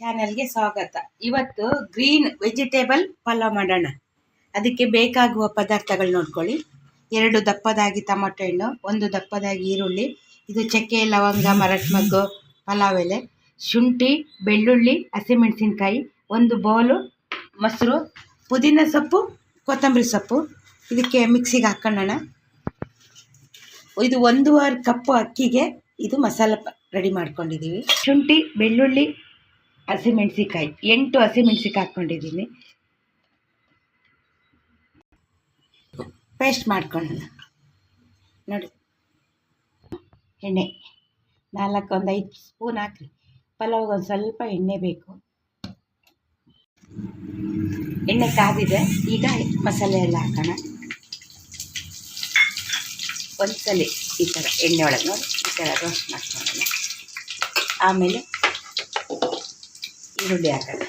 ಚಾನೆಲ್ಗೆ ಸ್ವಾಗತ. ಇವತ್ತು ಗ್ರೀನ್ ವೆಜಿಟೇಬಲ್ ಪಲಾವ್ ಮಾಡೋಣ. ಅದಕ್ಕೆ ಬೇಕಾಗುವ ಪದಾರ್ಥಗಳು ನೋಡ್ಕೊಳ್ಳಿ. ಎರಡು ದಪ್ಪದಾಗಿ ಟೊಮಟೊ ಹಣ್ಣು, ಒಂದು ದಪ್ಪದಾಗಿ ಈರುಳ್ಳಿ, ಇದು ಚಕ್ಕೆ, ಲವಂಗ ಮರಟ್ ಮಗ್ಗು ಪಲಾವ್ ಎಲೆ, ಶುಂಠಿ, ಬೆಳ್ಳುಳ್ಳಿ, ಹಸಿಮೆಣಸಿನ್ಕಾಯಿ, ಒಂದು ಬೌಲು ಮೊಸರು, ಪುದೀನ ಸೊಪ್ಪು, ಕೊತ್ತಂಬರಿ ಸೊಪ್ಪು. ಇದಕ್ಕೆ ಮಿಕ್ಸಿಗೆ ಹಾಕೊಳ್ಳೋಣ. ಇದು ಒಂದೂವರೆ ಕಪ್ಪು ಅಕ್ಕಿಗೆ ಇದು ಮಸಾಲ ರೆಡಿ ಮಾಡ್ಕೊಂಡಿದ್ದೀವಿ. ಶುಂಠಿ, ಬೆಳ್ಳುಳ್ಳಿ ಹಸಿಮೆಣ್ಸಿಕಾಯಿ ಎಂಟು ಹಸಿಮೆಣ್ಸಿಕಾಯಿ ಹಾಕ್ಕೊಂಡಿದ್ದೀನಿ. ಪೇಸ್ಟ್ ಮಾಡ್ಕೊಳ್ಳೋಣ. ನೋಡಿ. ಎಣ್ಣೆ. ನಾಲ್ಕು ಒಂದು ಐದು ಸ್ಪೂನ್ ಹಾಕ್ರಿ ಪಲಾವ್ಗೆ ಒಂದು ಸ್ವಲ್ಪ ಎಣ್ಣೆ ಬೇಕು. ಎಣ್ಣೆ ಕಾದಿದೆ. ಈಗ ಮಸಾಲೆ ಎಲ್ಲ ಹಾಕೋಣ. ಒಂದ್ಸಲಿ ಈ ಥರ ಎಣ್ಣೆ ಒಳಗೆ ನೋಡಿ. ಈ ಥರ ರೋಸ್ಟ್ ಮಾಡ್ಕೊಳ್ಳೋಣ. ಆಮೇಲೆ ಈರುಳ್ಳಿ ಹಾಕೋಣ.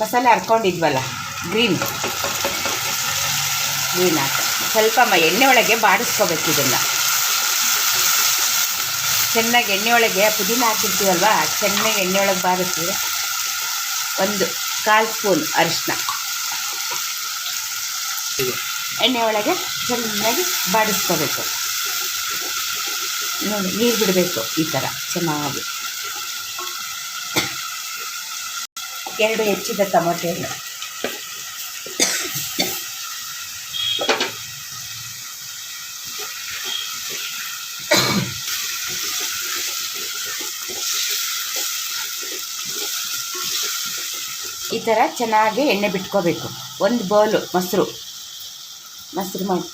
ಮಸಾಲೆ ಹರ್ಕೊಂಡಿದ್ವಲ್ಲ ಗ್ರೀನ್ ಗ್ರೀನ್ ಹಾಕಿ. ಸ್ವಲ್ಪ ಮ, ಎಣ್ಣೆ ಒಳಗೆ ಬಾಡಿಸ್ಕೋಬೇಕು ಇದನ್ನ. ಚೆನ್ನಾಗಿ ಎಣ್ಣೆ ಒಳಗೆ ಪುದೀನ ಹಾಕಿರ್ತೀವಲ್ವ ಚೆನ್ನಾಗಿ ಎಣ್ಣೆ ಒಳಗೆ ಬಾರಿಸಿದ್ರೆ ಒಂದು ಕಾಲು ಸ್ಪೂನ್ ಅರಿಶಿನ ಎಣ್ಣೆ ಒಳಗೆ ಚೆನ್ನಾಗಿ ಬಾಡಿಸ್ಕೋಬೇಕು. ನೋಡಿ, ನೀರು ಬಿಡಬೇಕು ಈ ಥರ ಚೆನ್ನಾಗಿ. ಎರಡು ಹೆಚ್ಚಿದ ಟೊಮೊಟೆ ಈ ಥರ ಚೆನ್ನಾಗಿ ಎಣ್ಣೆ ಬಿಟ್ಕೋಬೇಕು. ಒಂದು ಬೌಲು ಮೊಸರು. ಮೊಸರು ಮಾಡಿ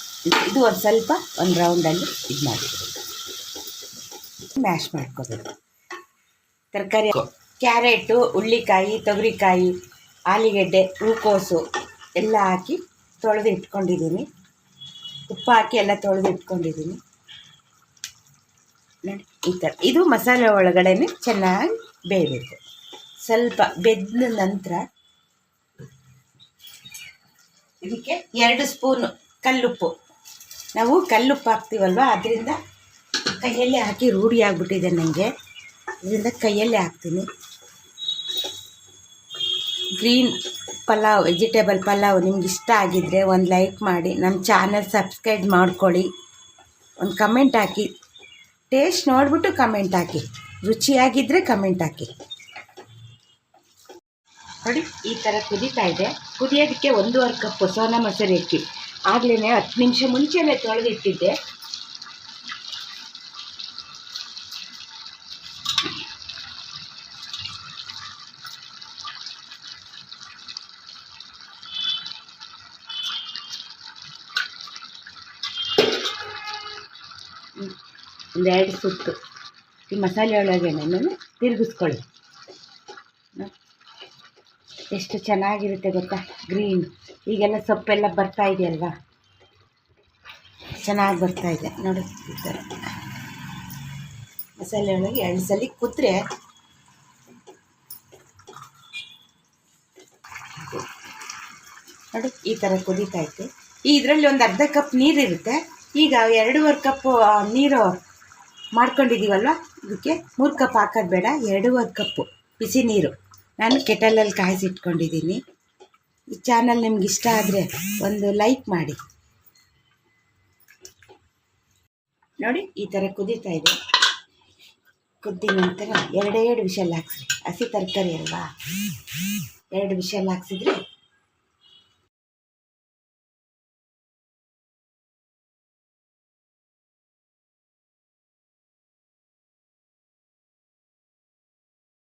ಇದು ಒಂದು ಸ್ವಲ್ಪ ಒಂದು ರೌಂಡಲ್ಲಿ ಇದು ಮಾಡಿ. ಮ್ಯಾಶ್ ಮಾಡ್ಕೋಬೇಕು. ತರಕಾರಿ ಕ್ಯಾರೆಟು ಹುಳ್ಳಿಕಾಯಿ ತೊಗರಿಕಾಯಿ ಆಲೂಗೆಡ್ಡೆ ಹೂಕೋಸು ಎಲ್ಲ ಹಾಕಿ ತೊಳೆದು ಇಟ್ಕೊಂಡಿದ್ದೀನಿ. ಉಪ್ಪು ಹಾಕಿ ಎಲ್ಲ ತೊಳೆದು ಇಟ್ಕೊಂಡಿದ್ದೀನಿ. ನೋಡಿ ಈ ಥರ ಇದು ಮಸಾಲೆ ಒಳಗಡೆ ಚೆನ್ನಾಗಿ ಬೇಯಬೇಕು. ಸ್ವಲ್ಪ ಬೆಂದ ನಂತರ ಇದಕ್ಕೆ ಎರಡು ಸ್ಪೂನು ಕಲ್ಲುಪ್ಪು. ನಾವು ಕಲ್ಲುಪ್ಪು ಹಾಕ್ತೀವಲ್ವ? ಅದರಿಂದ ಕೈಯಲ್ಲೇ ಹಾಕಿ ರೂಢಿ ಆಗಿಬಿಟ್ಟಿದೆ ನನಗೆ ಇದರಿಂದ ಕೈಯಲ್ಲೇ ಹಾಕ್ತೀನಿ. ಗ್ರೀನ್ ಪಲಾವ್, ವೆಜಿಟೇಬಲ್ ಪಲಾವ್ ನಿಮ್ಗೆ ಇಷ್ಟ ಆಗಿದ್ದರೆ ಒಂದು ಲೈಕ್ ಮಾಡಿ, ನಮ್ಮ ಚಾನಲ್ ಸಬ್ಸ್ಕ್ರೈಬ್ ಮಾಡ್ಕೊಳ್ಳಿ. ಒಂದು ಕಮೆಂಟ್ ಹಾಕಿ. ಟೇಸ್ಟ್ ನೋಡಿಬಿಟ್ಟು ಕಮೆಂಟ್ ಹಾಕಿ. ರುಚಿಯಾಗಿದ್ದರೆ ಕಮೆಂಟ್ ಹಾಕಿ. ನೋಡಿ, ಈ ಥರ ಕುದೀತಾ ಇದೆ. ಕುದಿಯೋದಕ್ಕೆ ಒಂದೂವರೆ ಕಪ್ಪು ಸೋನಾ ಮೊಸರು ಅಕ್ಕಿ ಆಗಲೇ ಹತ್ತು ನಿಮಿಷ ಮುಂಚೆನೇ ತೊಳೆದಿಟ್ಟಿದ್ದೆ. ಒಂದೆರಡು ಸುತ್ತು ಈ ಮಸಾಲೆ ಒಳಗೆ ನಾನು ತಿರುಗಿಸ್ಕೊಳ್ಳಿ. ಎಷ್ಟು ಚೆನ್ನಾಗಿರುತ್ತೆ ಗೊತ್ತಾ? ಗ್ರೀನ್ ಈಗೆಲ್ಲ ಸೊಪ್ಪೆಲ್ಲ ಬರ್ತಾ ಇದೆ ಅಲ್ವಾ? ಚೆನ್ನಾಗಿ ಬರ್ತಾ ಇದೆ. ನೋಡಿ, ಈ ಥರ ಮಸಾಲೆ ಒಳಗೆ ಎರಡು ಸಲ ಕೂತ್ರೆ ನೋಡಿ, ಈ ಥರ ಕುದೀತಾ ಈ ಇದರಲ್ಲಿ ಒಂದು ಅರ್ಧ ಕಪ್ ನೀರಿರುತ್ತೆ ಈಗ ಎರಡೂವರೆ ಕಪ್ಪು ನೀರು ಮಾಡ್ಕೊಂಡಿದ್ದೀವಲ್ವ ಇದಕ್ಕೆ ಮೂರು ಕಪ್ ಹಾಕೋದು ಬೇಡ, ಎರಡೂವರೆ ಕಪ್ಪು ಬಿಸಿ ನೀರು. ನಾನು ಕೆಟಲಲ್ಲಿ ಕಾಯಿಸಿಟ್ಕೊಂಡಿದ್ದೀನಿ ಈ ಚಾನಲ್ ನಿಮ್ಗೆ ಇಷ್ಟ ಆದರೆ ಒಂದು ಲೈಕ್ ಮಾಡಿ. ನೋಡಿ, ಈ ಥರ ಕುದೀತಾ ಇದೆ. ಕುದ್ದಿ ನಂತರ ಎರಡೆರಡು ವಿಷಲ್ ಹಾಕ್ಸ್ರಿ. ಹಸಿ ತರಕಾರಿ ಅಲ್ವಾ? ಎರಡು ವಿಷಲ್ ಹಾಕ್ಸಿದ್ರೆ